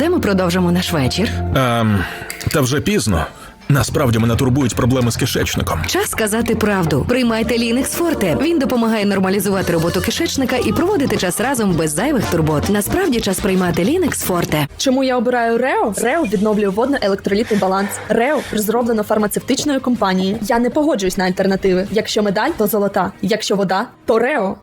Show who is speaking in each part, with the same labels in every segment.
Speaker 1: де ми продовжимо наш вечір?
Speaker 2: Ем, та вже пізно. Насправді мене турбують проблеми з кишечником.
Speaker 1: Час сказати правду. Приймайте Лінекс Форте. Він допомагає нормалізувати роботу кишечника і проводити час разом без зайвих турбот. Насправді час приймати Лінекс Форте.
Speaker 3: Чому я обираю Рео? Рео відновлює водно-електролітний баланс. Рео розроблено фармацевтичною компанією. Я не погоджуюсь на альтернативи. Якщо медаль, то золота. Якщо вода, то Рео.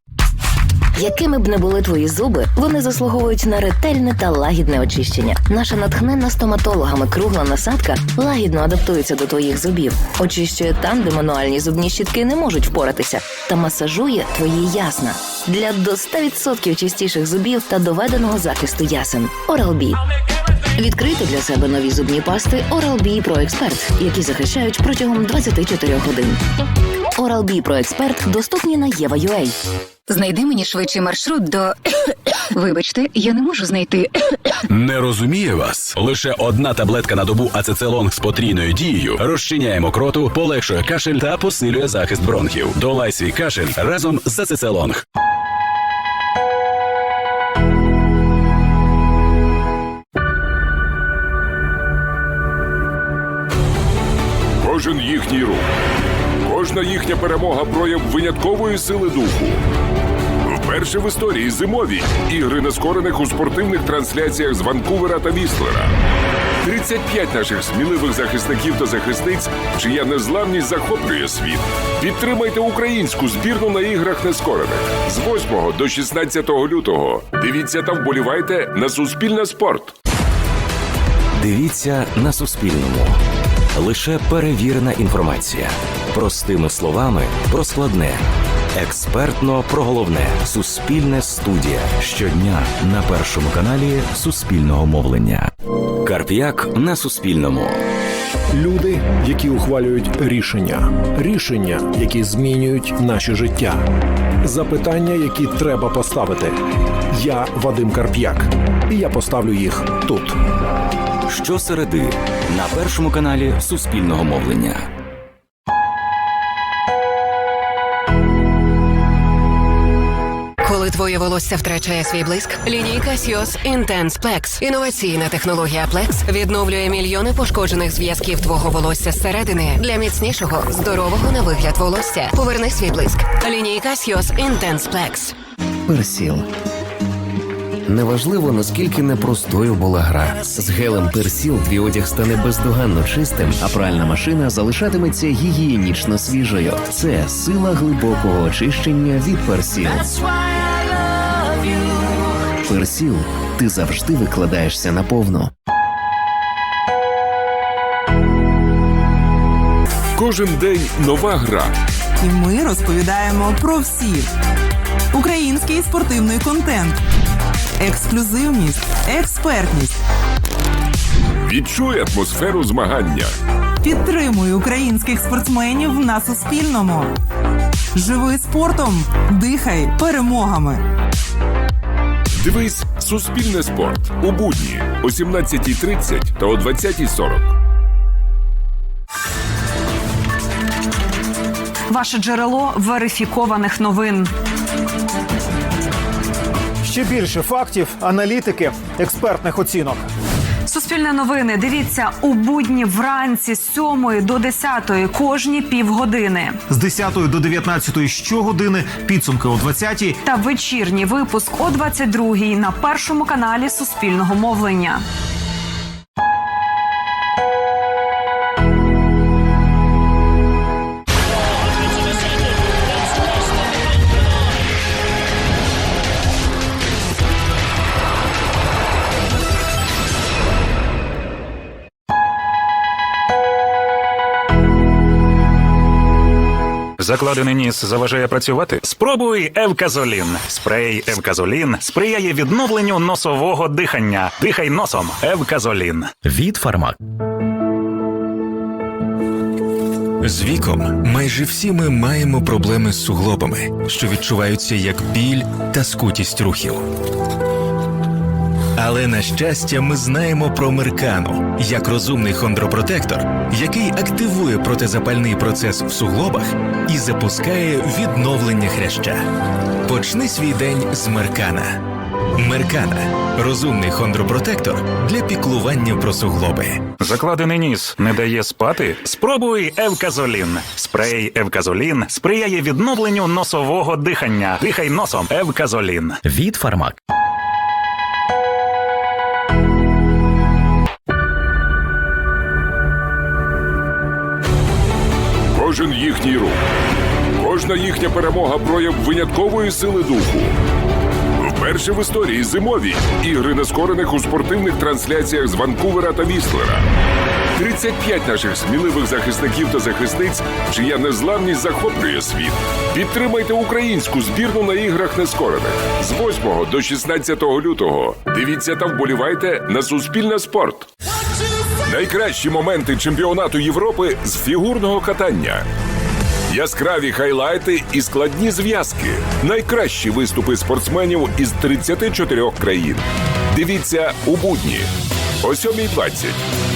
Speaker 4: Якими б не були твої зуби, вони заслуговують на ретельне та лагідне очищення. Наша натхненна стоматологами кругла насадка лагідно адаптується до твоїх зубів, очищує там, де мануальні зубні щітки не можуть впоратися, та масажує твої ясна для до 100% чистіших зубів та доведеного захисту ясен. Oral-B. Відкрити для себе нові зубні пасти Oral-B Pro Expert, які захищають протягом 24 годин. Oral-B Pro Expert доступні на Єва.ua.
Speaker 5: Знайди мені швидший маршрут до. Вибачте, я не можу знайти.
Speaker 6: Не розуміє вас. Лише одна таблетка на добу ацецелонг з потрійною дією розчиняє мокроту, полегшує кашель та посилює захист бронхів. Долай свій кашель разом з ацецелонг.
Speaker 7: Їхній рух, кожна їхня перемога прояв виняткової сили духу. Вперше в історії зимові ігри нескорених у спортивних трансляціях з Ванкувера та Віслера. 35 наших сміливих захисників та захисниць, чия незламність захоплює світ. Підтримайте українську збірну на іграх нескорених з 8 до 16 лютого. Дивіться та вболівайте на Суспільне спорт.
Speaker 8: Дивіться на Суспільному. Лише перевірена інформація. Простими словами про складне. Експертно про головне. Суспільне студія. Щодня на першому каналі Суспільного мовлення. Карп'як на Суспільному.
Speaker 9: Люди, які ухвалюють рішення, рішення, які змінюють наше життя, запитання, які треба поставити. Я Вадим Карп'як, і я поставлю їх тут.
Speaker 8: Щосереди на першому каналі Суспільного мовлення.
Speaker 5: Коли твоє волосся втрачає свій блиск, лінійка Сіос Intense Plex. Інноваційна технологія Plex відновлює мільйони пошкоджених зв'язків твого волосся зсередини для міцнішого, здорового на вигляд волосся. Поверни свій блиск. Лінійка Сіос Intense Plex.
Speaker 10: Персіл. Неважливо, наскільки непростою була гра. З гелем Персіл твій одяг стане бездоганно чистим, а пральна машина залишатиметься гігієнічно свіжою. Це сила глибокого очищення від Персіл. Персіл. Ти завжди викладаєшся наповну.
Speaker 7: Кожен день нова гра.
Speaker 11: І ми розповідаємо про всіх. Український спортивний контент, ексклюзивність, експертність.
Speaker 7: Відчуй атмосферу змагання.
Speaker 11: Підтримуй українських спортсменів на Суспільному. Живи спортом, дихай перемогами.
Speaker 7: Дивись Суспільне спорт у будні о 17.30 та о 20.40.
Speaker 12: Ваше джерело верифікованих новин.
Speaker 9: Ще більше фактів, аналітики, експертних оцінок.
Speaker 12: Суспільне новини. Дивіться у будні вранці з 7 до 10 кожні півгодини.
Speaker 9: З 10 до 19 щогодини, підсумки о 20
Speaker 12: Та вечірній випуск о 22 на першому каналі Суспільного мовлення.
Speaker 13: Закладений ніс заважає працювати? Спробуй Евказолін. Спрей Евказолін сприяє відновленню носового дихання. Дихай носом. Евказолін.
Speaker 8: Від фармак.
Speaker 2: З віком майже всі ми маємо проблеми з суглобами, що відчуваються як біль та скутість рухів. Але на щастя, ми знаємо про Меркану як розумний хондропротектор, який активує протизапальний процес в суглобах і запускає відновлення хряща. Почни свій день з Меркана. Меркана розумний хондропротектор для піклування про суглоби.
Speaker 13: Закладений ніс не дає спати? Спробуй Евказолін. Спрей Евказолін сприяє відновленню носового дихання. Дихай носом. Евказолін.
Speaker 10: Від Фармак.
Speaker 7: Кожен їхній рух, кожна їхня перемога прояв виняткової сили духу. Вперше в історії зимові ігри нескорених у спортивних трансляціях з Ванкувера та Віслера. 35 наших сміливих захисників та захисниць, чия незламність захоплює світ. Підтримайте українську збірну на іграх нескорених з 8 до 16 лютого. Дивіться та вболівайте на Суспільне спорт. Найкращі моменти чемпіонату Європи з фігурного катання. Яскраві хайлайти і складні зв'язки. Найкращі виступи спортсменів із 34 країн. Дивіться у будні о 7.20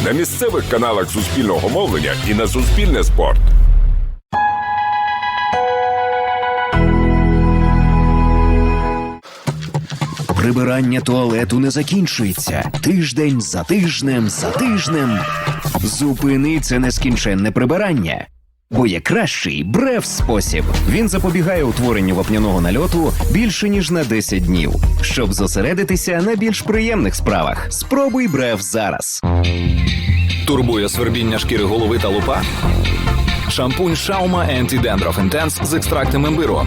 Speaker 7: на місцевих каналах Суспільного мовлення і на Суспільне спорт.
Speaker 10: Прибирання туалету не закінчується. Тиждень за тижнем за тижнем. Зупини це нескінченне прибирання. Бо є кращий брев спосіб. Він запобігає утворенню вапняного нальоту більше ніж на 10 днів. Щоб зосередитися на більш приємних справах. Спробуй брев зараз.
Speaker 14: Турбує свербіння шкіри голови та лупа? Шампунь Шаума Anti-Dandruff Intense з екстрактом імбиру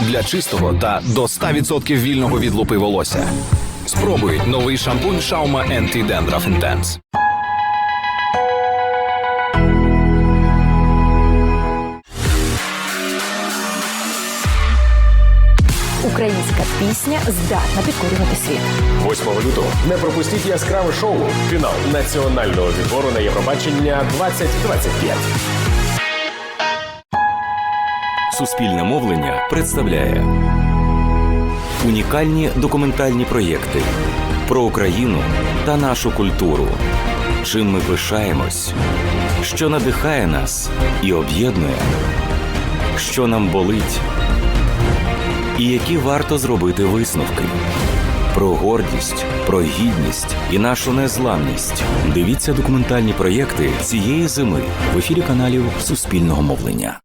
Speaker 14: для чистого та до 100% вільного від лупи волосся. Спробуй новий шампунь Шаума Anti-Dandruff Intense.
Speaker 15: Українська пісня здатна підкорювати світ.
Speaker 16: 8 лютого не пропустіть яскраве шоу. Фінал національного відбору на Євробачення 2025.
Speaker 8: Суспільне мовлення представляє унікальні документальні проєкти про Україну та нашу культуру. Чим ми пишаємось, що надихає нас і об'єднує, що нам болить, і які варто зробити висновки. Про гордість, про гідність і нашу незламність. Дивіться документальні проєкти цієї зими в ефірі каналів Суспільного мовлення.